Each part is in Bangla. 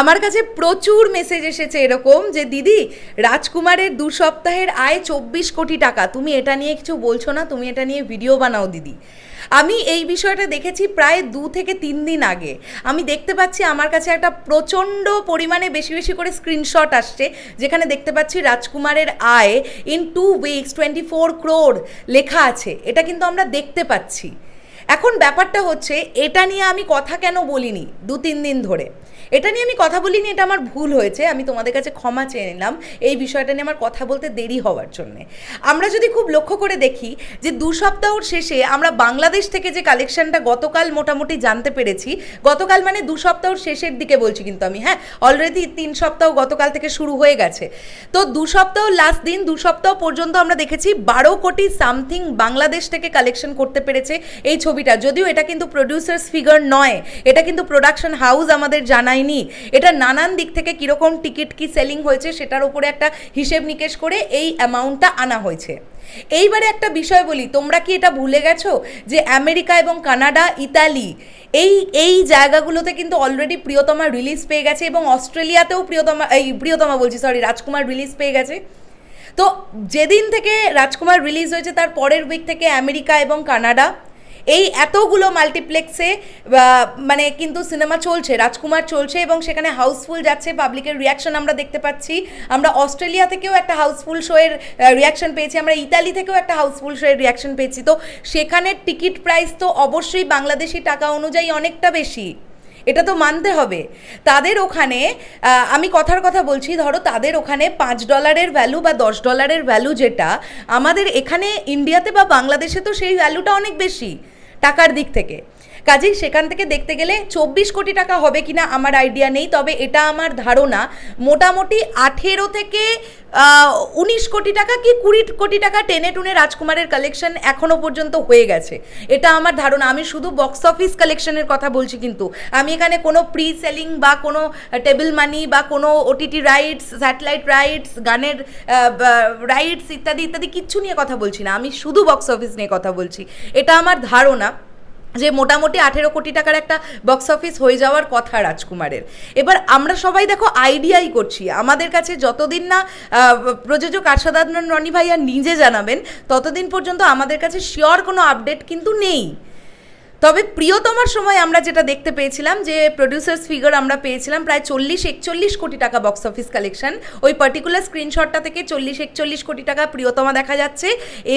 আমার কাছে প্রচুর মেসেজ এসেছে এরকম যে, দিদি, রাজকুমারের দু সপ্তাহের আয় চব্বিশ কোটি টাকা। তুমি এটা নিয়ে কিছু বলছো না, তুমি এটা নিয়ে ভিডিও বানাও, দিদি। আমি এই বিষয়টা দেখেছি প্রায় দু থেকে তিন দিন আগে। আমি দেখতে পাচ্ছি আমার কাছে একটা প্রচণ্ড পরিমাণে বেশি বেশি করে স্ক্রিনশট আসছে, যেখানে দেখতে পাচ্ছি রাজকুমারের আয় in two weeks twenty four crore লেখা আছে। এটা কিন্তু আমরা দেখতে পাচ্ছি। এখন ব্যাপারটা হচ্ছে, এটা নিয়ে আমি কথা কেন বলিনি দু, তিন দিন ধরে? এটা নিয়ে আমি কথা বলিনি, এটা আমার ভুল হয়েছে, আমি তোমাদের কাছে ক্ষমা চেয়ে নিলাম এই বিষয়টা নিয়ে আমার কথা বলতে দেরি হওয়ার জন্যে। আমরা যদি খুব লক্ষ্য করে দেখি যে দু সপ্তাহর শেষে আমরা বাংলাদেশ থেকে যে কালেকশনটা গতকাল মোটামুটি জানতে পেরেছি, গতকাল মানে দু সপ্তাহর শেষের দিকে বলছি কিন্তু আমি হ্যাঁ অলরেডি তিন সপ্তাহ গতকাল থেকে শুরু হয়ে গেছে। তো দু সপ্তাহ লাস্ট দিন, দু সপ্তাহ পর্যন্ত আমরা দেখেছি বারো কোটি সামথিং বাংলাদেশ থেকে কালেকশন করতে পেরেছে এই ছবিটা, যদিও এটা কিন্তু প্রডিউসার্স ফিগার নয়, এটা কিন্তু প্রোডাকশন হাউস আমাদের জানায়নি। এটা নানান দিক থেকে কীরকম টিকিট কি সেলিং হয়েছে সেটার উপরে একটা হিসেব নিকেশ করে এই অ্যামাউন্টটা আনা হয়েছে। এইবারে একটা বিষয় বলি, তোমরা কি এটা ভুলে গেছো যে আমেরিকা এবং কানাডা, ইতালি, এই এই জায়গাগুলোতে কিন্তু অলরেডি প্রিয়তমা রিলিজ পেয়ে গেছে এবং অস্ট্রেলিয়াতেও প্রিয়তমা, এই প্রিয়তমা বলছি সরি রাজকুমার রিলিজ পেয়ে গেছে। তো যেদিন থেকে রাজকুমার রিলিজ হয়েছে, তার পরের উইক থেকে আমেরিকা এবং কানাডা এই এতগুলো মাল্টিপ্লেক্সে মানে কিন্তু সিনেমা চলছে, রাজকুমার চলছে এবং সেখানে হাউসফুল যাচ্ছে, পাবলিকের রিয়াকশন আমরা দেখতে পাচ্ছি। আমরা অস্ট্রেলিয়া থেকেও একটা হাউসফুল শোয়ের রিয়াকশন পেয়েছি, আমরা ইতালি থেকেও একটা হাউসফুল শোয়ের রিয়াকশন পেয়েছি। তো সেখানের টিকিট প্রাইস তো অবশ্যই বাংলাদেশি টাকা অনুযায়ী অনেকটা বেশি। এটা তো মানতে হবে। তাদের ওখানে আমি কথার কথা বলছি, ধরো তাদের ওখানে পাঁচ ডলারের ভ্যালু বা দশ ডলারের ভ্যালু যেটা, আমাদের এখানে ইন্ডিয়াতে বা বাংলাদেশে তো সেই ভ্যালুটা অনেক বেশি টাকার দিক থেকে। কাজেই সেখান থেকে দেখতে গেলে চব্বিশ কোটি টাকা হবে কিনা আমার আইডিয়া নেই, তবে এটা আমার ধারণা। মোটামুটি আঠেরো থেকে উনিশ কোটি টাকা কি কুড়ি কোটি টাকা টেনে টুনে রাজকুমারের কালেকশন এখনও পর্যন্ত হয়ে গেছে। এটা আমার ধারণা। আমি শুধু বক্স অফিস কালেকশনের কথা বলছি কিন্তু। আমি এখানে কোনো প্রি সেলিং বা কোনো টেবিল মানি বা কোনো ওটিটি রাইটস স্যাটেলাইট রাইটস গানের রাইটস ইত্যাদি ইত্যাদি কিচ্ছু নিয়ে কথা বলছি না। আমি শুধু বক্স অফিস নিয়ে কথা বলছি। এটা আমার ধারণা। যে মোটামুটি আঠেরো কোটি টাকার একটা বক্স অফিস হয়ে যাওয়ার কথা রাজকুমারের। এবার আমরা সবাই দেখো আইডিয়াই করছি। আমাদের কাছে যতদিন না প্রযোজক আশাদান রনি ভাইয়া নিজে জানাবেন, ততদিন পর্যন্ত আমাদের কাছে শিওর কোনো আপডেট কিন্তু নেই। তবে প্রিয়তমার সময় আমরা যেটা দেখতে পেয়েছিলাম যে প্রডিউসার্স ফিগার আমরা পেয়েছিলাম প্রায় চল্লিশ একচল্লিশ কোটি টাকা বক্স অফিস কালেকশন ওই পার্টিকুলার স্ক্রিনশটটা থেকে চল্লিশ একচল্লিশ কোটি টাকা প্রিয়তমা দেখা যাচ্ছে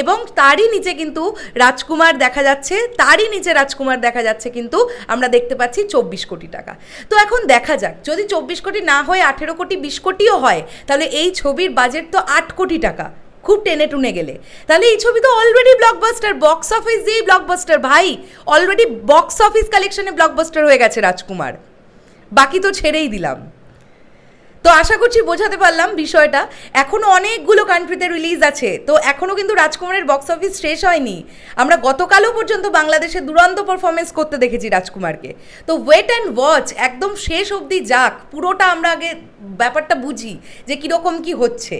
এবং তারই নিচে কিন্তু রাজকুমার দেখা যাচ্ছে, তারই নিচে রাজকুমার দেখা যাচ্ছে কিন্তু আমরা দেখতে পাচ্ছি চব্বিশ কোটি টাকা। তো এখন দেখা যাক, যদি চব্বিশ কোটি না হয়, আঠেরো কোটি, বিশ কোটিও হয়, তাহলে এই ছবির বাজেট তো আট কোটি টাকা। খুব টেনে টুনে গেলে। তাহলে এই ছবি তো অলরেডি ব্লকবাস্টার বক্স অফিস দিয়েই ব্লকবাস্টার ভাই। অলরেডি বক্স অফিস কালেকশনে ব্লকবাস্টার হয়ে গেছে রাজকুমার। বাকি তো ছেড়েই দিলাম। তো আশা করছি বোঝাতে পারলাম বিষয়টা। এখনও অনেকগুলো কান্ট্রিতে রিলিজ আছে। তো এখনও কিন্তু রাজকুমারের বক্স অফিস শেষ হয়নি। আমরা গতকালও পর্যন্ত বাংলাদেশে দুরন্ত পারফরমেন্স করতে দেখেছি রাজকুমারকে। তো ওয়েট অ্যান্ড ওয়াচ একদম শেষ অবধি যাক। পুরোটা আমরা আগে ব্যাপারটা বুঝি যে কীরকম কি হচ্ছে।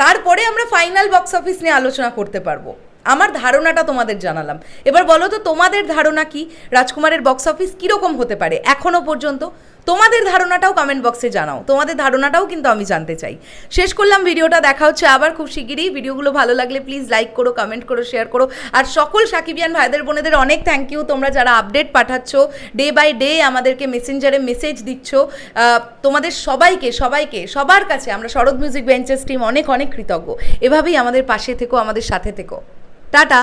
তারপরে আমরা ফাইনাল বক্স অফিস নিয়ে আলোচনা করতে পারব। আমার ধারণাটা তোমাদের জানালাম। এবার বলো তো, তোমাদের ধারণা কি? রাজকুমারের বক্স অফিস কীরকম হতে পারে? এখনও পর্যন্ত তোমাদের ধারণাটাও কমেন্ট বক্সে জানাও। তোমাদের ধারণাটাও কিন্তু আমি জানতে চাই। শেষ করলাম ভিডিওটা, দেখা হচ্ছে আবার খুব শিগগিরই। ভিডিওগুলো ভালো লাগলে প্লিজ লাইক করো কমেন্ট করো শেয়ার করো। আর সকল সাকিবিয়ান ভাইদের, বোনেদের অনেক থ্যাংক ইউ তোমরা যারা আপডেট পাঠাচ্ছ ডে বাই ডে আমাদেরকে মেসেঞ্জারে মেসেজ দিচ্ছ তোমাদের সবাইকে সবাইকে, সবার কাছে আমরা শরৎ মিউজিক বেঞ্চেস টিম অনেক অনেক কৃতজ্ঞ। এভাবেই আমাদের পাশে থেকো, আমাদের সাথে থেকো। টাটা!